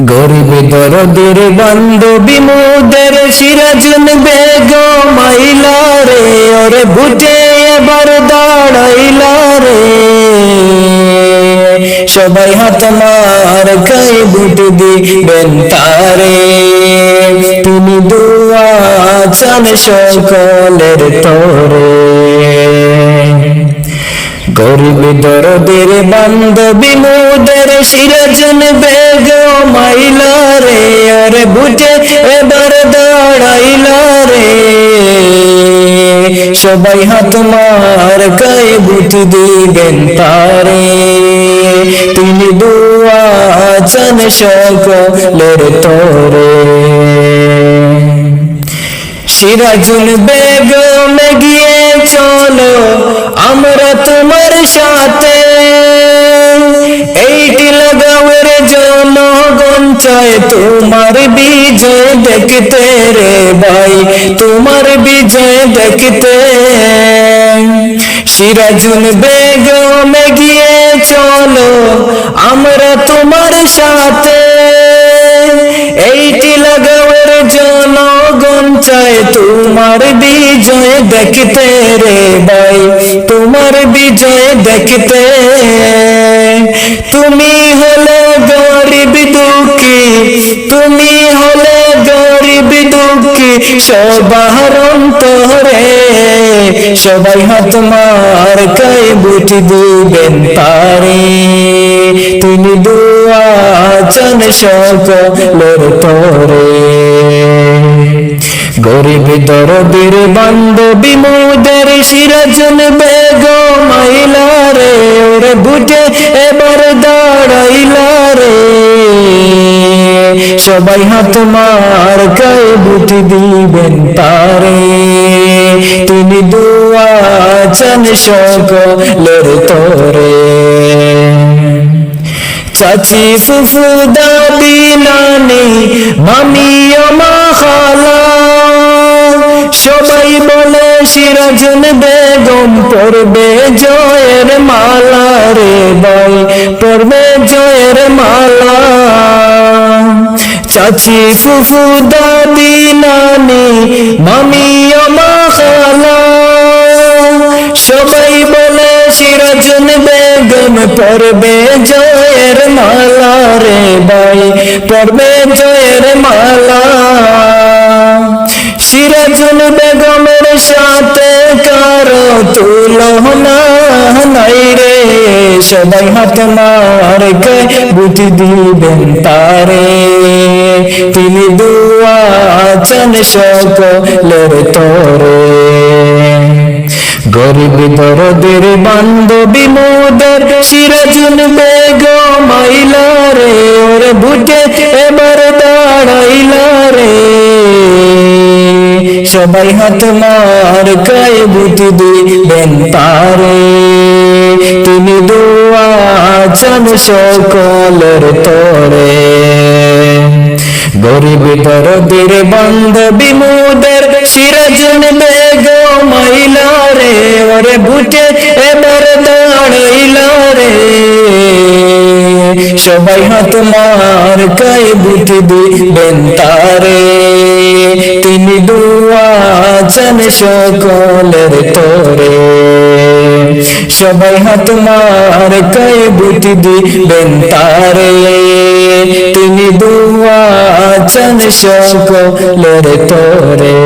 গরিব দরদের বান্ধবী মোদের সিরাজুন বেগ, মাইলা রে, ওরে বুঝে এবার দাঁড়াইলা রে। সবাই হাত মার খাই বুট দিবেন তারে। তিনি দুয়া চান সকলের তরে। গরিব দরদের বান্ধবী মোদের সিরাজন বেগ মাইলা রে, আরে বুঝে এবার দাঁড়াইলা রে। সবাই হাত মার গায়ে বুট দিবেন তারে। তিনি দুয়া চান সকলের তরে। সিরাজুল বেগম গিয়ে চলো, আমরা সাথে। এইটি লাগাওয়ের জনগণ চায় তোমার বিজয় দেখতে রে ভাই, তোমার বিজয় দেখতে। সিরাজুল বেগম গিয়ে চলো, আমরা তোমার সাথে। এইটি লাগাওয়ের জনগণ চায় তোমার বিজয় দেখতে রে ভাই তোমার বিজয় দেখতে। তুমি হলে গরিব দুঃখী, তুমি হলে গরিব দুঃখী, সবার অন্তরে সবাই হাত মার কাই বুটি দিবেন পারে তিনি দুয়া চান সকলের তরে গরিব দরদের বান্ধবী মোদের সিরাজন বেগ মাইলা রে, ওরে বুঝে এবার দাঁড়াইলা রে। সবাই হাত মার গায়ে বুটি দিবেন তারে। তিনি দুয়া চান সকলের তরে। চাচি ফুফু দাদি নানি, মামি আমা খালা, সবাই বলে সিরাজুন বেগম পড়বে জয়ের মালা রে ভাই পড়বে জয়ের মালা। চাচি ফুফু দাদি নানি, মামি আমা সবাই বলে সিরাজুন বেগম পড়বে জয়ের মালা রে ভাই পড়বে জয়ের মালা। সিরাজুল বেগমের সাথে কারও তুলনা নাই রে। সবাই হাত মার গে বুঝি দিবেন তারে। তিনি দুয়া চান সকলের তরে। গরিব দরদের বান্ধবী মোদের সিরাজুল বেগ সবাই হাত মার, গায়ে বুটি দিবেন তারে। তিনি দোয়া চান সকলের তরে। গরিব দরদের বান্ধবী মোদের সিরাজুল বেগ মাইলা রে। ওরে বুঝে এবার দাঁড়াইলা রে। সবাই হাত মার, গায়ে বুটি দিবেন তারে। তিনি দুয়া চান সকলের তোরে। সবাই হাত মার গায়ে বুটি দিবেন তারে। তিনি দুয়া আছেন সকলের তরে।